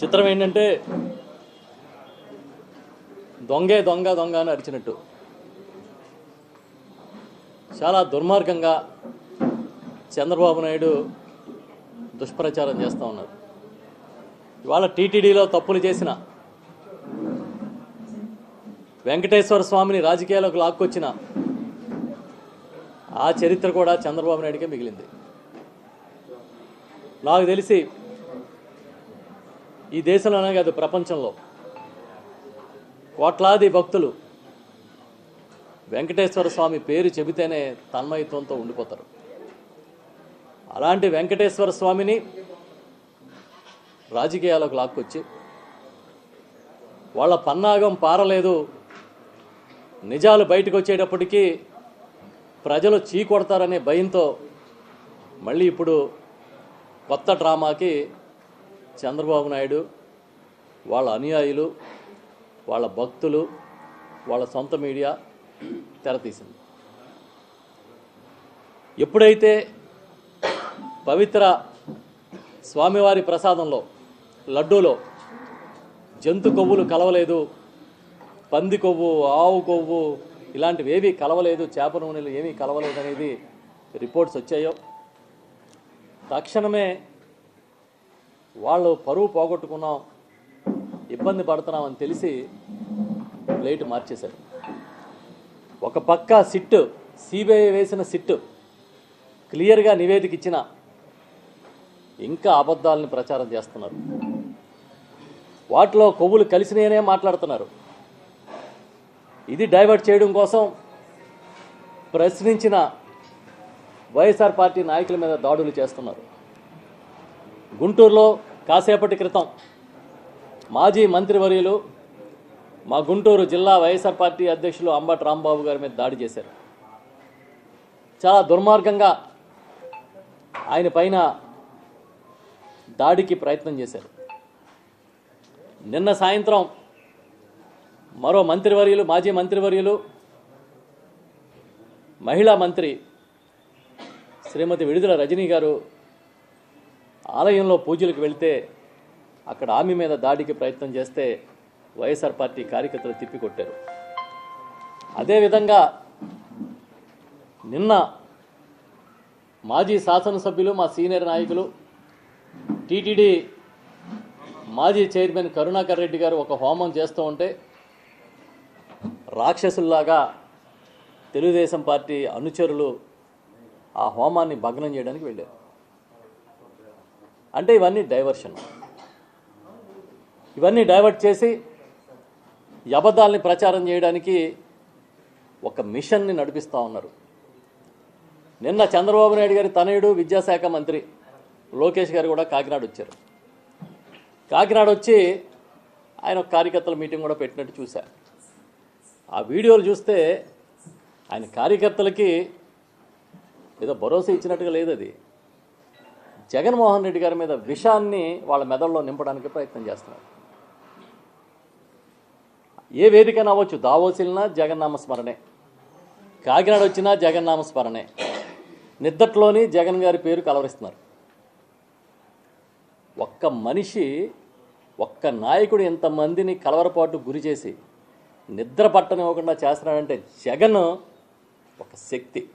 చిత్రం ఏంటంటే దొంగే దొంగ దొంగ అని అరిచినట్టు. చాలా దుర్మార్గంగా చంద్రబాబు నాయుడు దుష్ప్రచారం చేస్తూ ఉన్నారు. ఇవాళ టీటీడీలో తప్పులు చేసిన వెంకటేశ్వర స్వామిని రాజకీయాల్లోకి లాక్కొచ్చిన ఆ చరిత్ర కూడా చంద్రబాబు నాయుడికే మిగిలింది. నాకు తెలిసి ఈ దేశంలోనే కాదు ప్రపంచంలో. కోట్లాది భక్తులు వెంకటేశ్వర స్వామి పేరు చెబితేనే తన్మయత్వంతో ఉండిపోతారు. అలాంటి వెంకటేశ్వర స్వామిని రాజకీయాలకు లాక్కొచ్చి వాళ్ళ పన్నాగం పారలేదు. నిజాలు బయటకు వచ్చేటప్పటికీ ప్రజలు చీకొడతారనే భయంతో మళ్ళీ ఇప్పుడు కొత్త డ్రామాకి చంద్రబాబు నాయుడు వాళ్ళ అనుయాయులు వాళ్ళ భక్తులు వాళ్ళ సొంత మీడియా తెరతీసింది ఎప్పుడైతే పవిత్ర స్వామివారి ప్రసాదంలో లడ్డూలో జంతు కొవ్వులు కలవలేదు పంది కొవ్వు ఆవు కొవ్వు ఇలాంటివి ఏవి కలవలేదు చేప నూనెలు ఏమీ కలవలేదు అనేది రిపోర్ట్స్ వచ్చాయో తక్షణమే వాళ్ళు పరువు పోగొట్టుకున్నాం ఇబ్బంది పడుతున్నామని తెలిసి ప్లేట్ మార్చేశారు. ఒక పక్క సిట్టు సిబిఐ వేసిన సిట్ క్లియర్గా నివేదిక ఇచ్చిన ఇంకా అబద్ధాలను ప్రచారం చేస్తున్నారు. వాటిలో కొవ్వులు కలిసినాయనే మాట్లాడుతున్నారు. ఇది డైవర్ట్ చేయడం కోసం ప్రశ్నించిన వైఎస్ఆర్ పార్టీ నాయకుల మీద దాడులు చేస్తున్నారు. గుంటూరులో కాసేపటి క్రితం మాజీ మంత్రివర్యులు మా గుంటూరు జిల్లా వైఎస్ఆర్ పార్టీ అధ్యక్షులు అంబటి రాంబాబు గారి మీద దాడి చేశారు. చాలా దుర్మార్గంగా ఆయన పైన దాడికి ప్రయత్నం చేశారు. నిన్న సాయంత్రం మరో మంత్రివర్యులు మాజీ మంత్రివర్యులు మహిళా మంత్రి శ్రీమతి విడుదల రజనీ గారు ఆలయంలో పూజలకు వెళితే అక్కడ ఆమె మీద దాడికి ప్రయత్నం చేస్తే వైఎస్ఆర్ పార్టీ కార్యకర్తలు తిప్పికొట్టారు. అదేవిధంగా నిన్న మాజీ శాసనసభ్యులు మా సీనియర్ నాయకులు టీటీడీ మాజీ చైర్మన్ కరుణాకర్ రెడ్డి గారు ఒక హోమం చేస్తూ ఉంటే రాక్షసుల్లాగా తెలుగుదేశం పార్టీ అనుచరులు ఆ హోమాన్ని భగ్నం చేయడానికి వెళ్ళారు. అంటే ఇవన్నీ డైవర్షన్ ఇవన్నీ డైవర్ట్ చేసి అబద్ధాలని ప్రచారం చేయడానికి ఒక మిషన్ని నడిపిస్తూ ఉన్నారు. నిన్న చంద్రబాబు నాయుడు గారి తనయుడు విద్యాశాఖ మంత్రి లోకేష్ గారు కూడా కాకినాడ వచ్చారు. కాకినాడ వచ్చి ఆయన ఒక కార్యకర్తల మీటింగ్ కూడా పెట్టినట్టు చూశా. ఆ వీడియోలు చూస్తే ఆయన కార్యకర్తలకి ఏదో భరోసా ఇచ్చినట్టుగా లేదు అది. జగన్మోహన్ రెడ్డి గారి మీద విషాన్ని వాళ్ళ మెదడులో నింపడానికి ప్రయత్నం చేస్తున్నారు. ఏ వేదికైనా అవ్వచ్చు. దావోసిల్నా జగన్నామ స్మరణే. కాకినాడ వచ్చినా జగన్నామ స్మరణే. నిద్దట్లోని జగన్ గారి పేరు కలవరిస్తున్నారు. ఒక్క మనిషి ఒక్క నాయకుడు ఇంతమందిని కలవరపాటు గురి చేసి నిద్ర పట్టనివ్వకుండా చేస్తున్నాడంటే జగన్ ఒక శక్తి.